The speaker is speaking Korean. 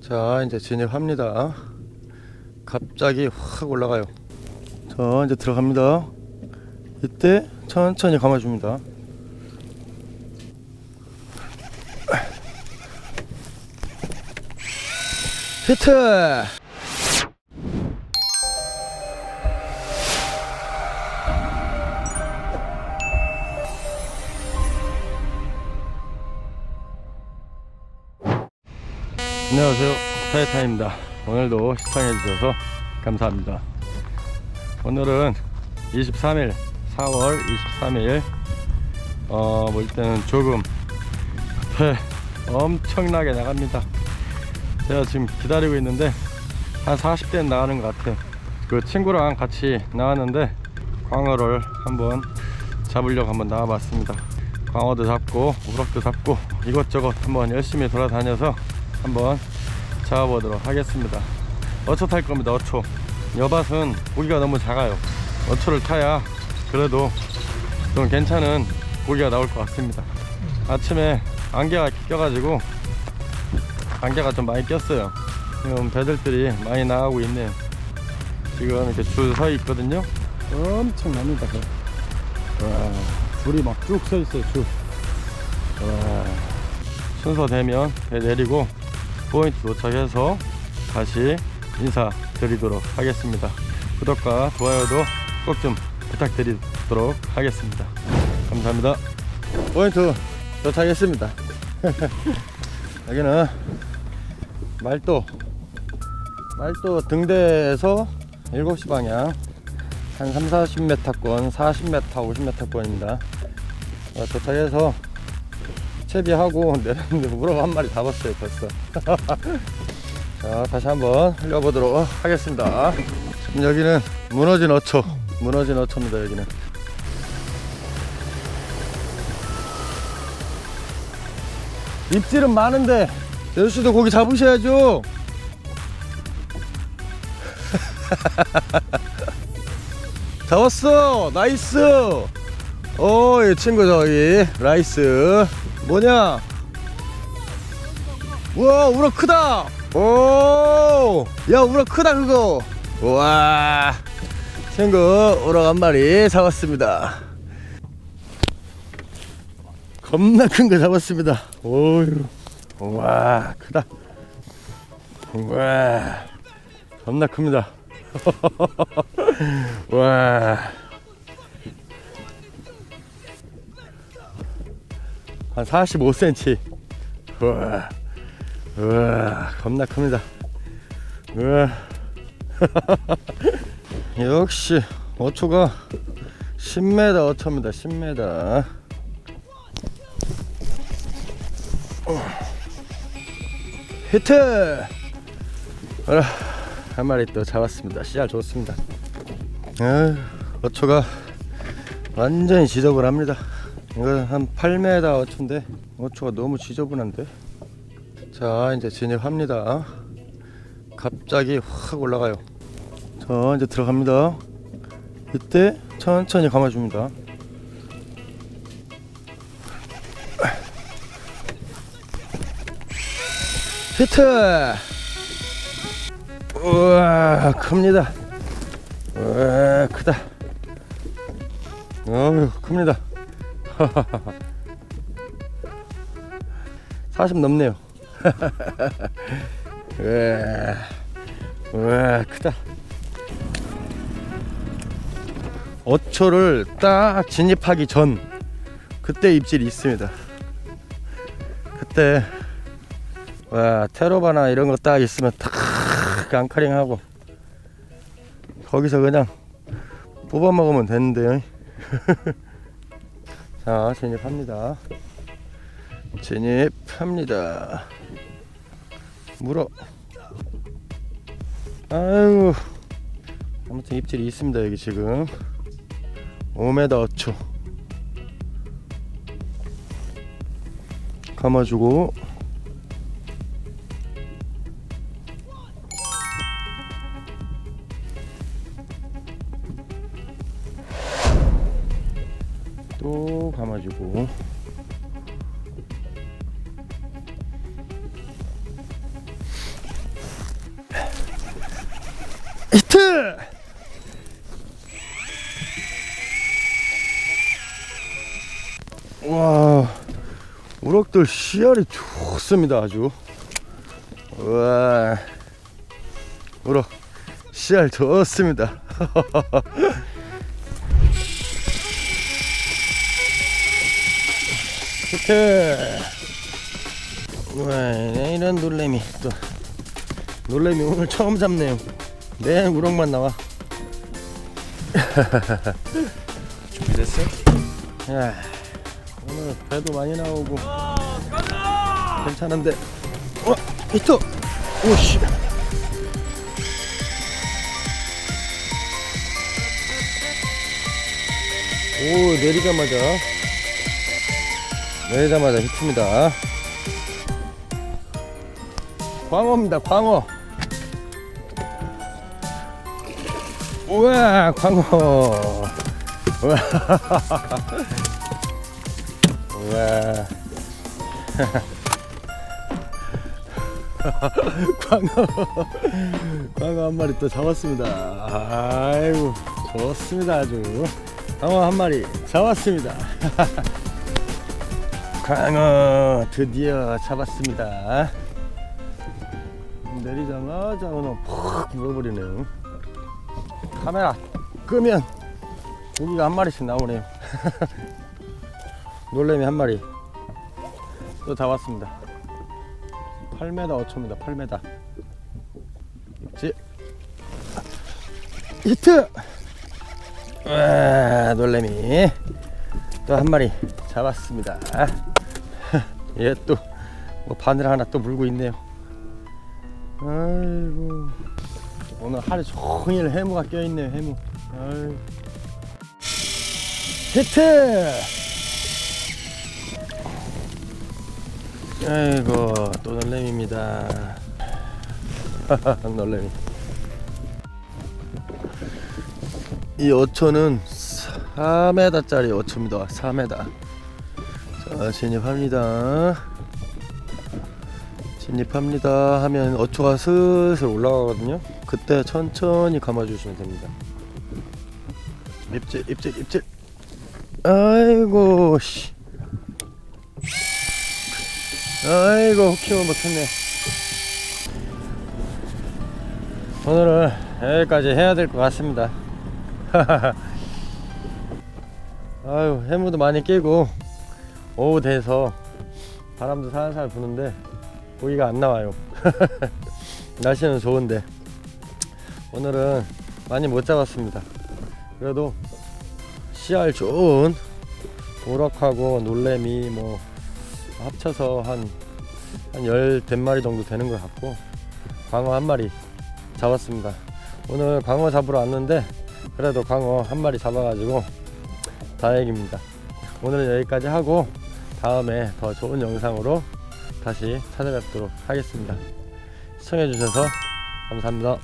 자 이제 진입합니다. 갑자기 확 올라가요. 자 이제 들어갑니다. 이때 천천히 감아줍니다. 히트 안녕하세요. 타이타입니다. 오늘도 시청해주셔서 감사합니다. 오늘은 23일 4월 23일 어, 뭐 일단은 조금 배 엄청나게 나갑니다. 제가 지금 기다리고 있는데 한 40대는 나가는 것 같아요. 그 친구랑 같이 나왔는데 광어를 한번 잡으려고 한번 나와봤습니다. 광어도 잡고 우럭도 잡고 이것저것 한번 열심히 돌아다녀서 한번 잡아보도록 하겠습니다. 어초 탈 겁니다 어초. 여밭은 고기가 너무 작아요. 어초를 타야 그래도 좀 괜찮은 고기가 나올 것 같습니다. 아침에 안개가 껴가지고 안개가 좀 많이 꼈어요. 지금 배들들이 많이 나가고 있네요. 지금 이렇게 줄 서 있거든요. 엄청납니다 그. 와 줄이 막 쭉 서 있어요 줄. 와, 순서 되면 배 내리고 포인트 도착해서 다시 인사드리도록 하겠습니다. 구독과 좋아요도 꼭 좀 부탁드리도록 하겠습니다. 감사합니다. 포인트 도착했습니다. 여기는 말도 말도 등대에서 7시 방향 한 3, 40m권 40m 50m권입니다. 어, 도착해서 채비하고 내렸는데 우럭 한 마리 잡았어요 벌써. 자 다시 한번 흘려보도록 하겠습니다. 지금 여기는 무너진 어초 무너진 어초입니다 여기는. 입질은 많은데 여수도 고기 잡으셔야죠. 잡았어. 나이스. 오이 친구 저기 라이스 뭐냐? 우와 우럭 크다! 오 야 우럭 크다 그거! 우와! 친구 우럭 한 마리 잡았습니다. 겁나 큰 거 잡았습니다. 오유 우와 크다. 우와 겁나 큽니다. 와. 한 45cm. 우와. 우와, 겁나 큽니다. 우와. 역시 어초가 10m 어초입니다. 10m. 히트! 어라. 한 마리 또 잡았습니다. 씨알 좋습니다. 아, 어초가 완전히 지저분합니다. 이거 한 8m 어초인데 어초가 너무 지저분한데. 자 이제 진입합니다. 갑자기 확 올라가요. 자 이제 들어갑니다. 이때 천천히 감아줍니다. 히트! 우와 큽니다 우와 크다 어휴 큽니다 40 넘네요. 우와 우와 크다. 어초를 딱 진입하기 전 그때 입질이 있습니다. 그때 와 테로바나 이런 거 딱 있으면 탁 앙카링하고 거기서 그냥 뽑아 먹으면 되는데요. 자 진입합니다. 진입합니다. 물어. 아유 아무튼 입질이 있습니다 여기 지금 5m 어초 감아주고 감아주고. 히트! 와 우럭들 시야이 좋습니다 아주. 와 우럭 시야 좋습니다. 히트! 와, 이런 놀래미 또 놀래미 오늘 처음 잡네요. 내 우럭만 나와. 준비됐어? 야, 오늘 배도 많이 나오고 괜찮은데. 어, 히트! 오씨. 오 내리자마자 내리자마자 히트입니다. 광어입니다, 광어. 우와, 광어. 우와. 우와. 광어. 광어 한 마리 또 잡았습니다. 아이고, 좋습니다, 아주. 광어 한 마리 잡았습니다. 광어 드디어 잡았습니다. 내리자마자 오늘 푹 물어버리네요. 카메라 끄면 고기가 한 마리씩 나오네요. 놀래미 한 마리 또 잡았습니다. 8m 5초입니다. 8m. 입질. 히트. 와, 놀래미 또 한 마리 잡았습니다. 얘 또 뭐 바늘 하나 또 물고 있네요. 아이고 오늘 하루 종일 해무가 껴있네요. 해무. 아이고. 히트. 아이고 또 놀래미입니다. 놀래미. 이 어초는 4m짜리 어초입니다. 4m. 자 진입합니다. 진입합니다 하면 어초가 슬슬 올라가거든요. 그때 천천히 감아주시면 됩니다. 입질 입질 입질. 아이고 씨. 아이고 혹키만 못했네. 오늘은 여기까지 해야 될 것 같습니다. 아유 해무도 많이 깨고 오후 돼서 바람도 살살 부는데 고기가 안 나와요. 날씨는 좋은데 오늘은 많이 못 잡았습니다. 그래도 씨알 좋은 우럭하고 놀래미 뭐 합쳐서 한한 마리 정도 되는 것 같고 광어 한 마리 잡았습니다. 오늘 광어 잡으러 왔는데 그래도 광어 한 마리 잡아가지고 다행입니다. 오늘은 여기까지 하고 다음에 더 좋은 영상으로 다시 찾아뵙도록 하겠습니다. 시청해주셔서 감사합니다.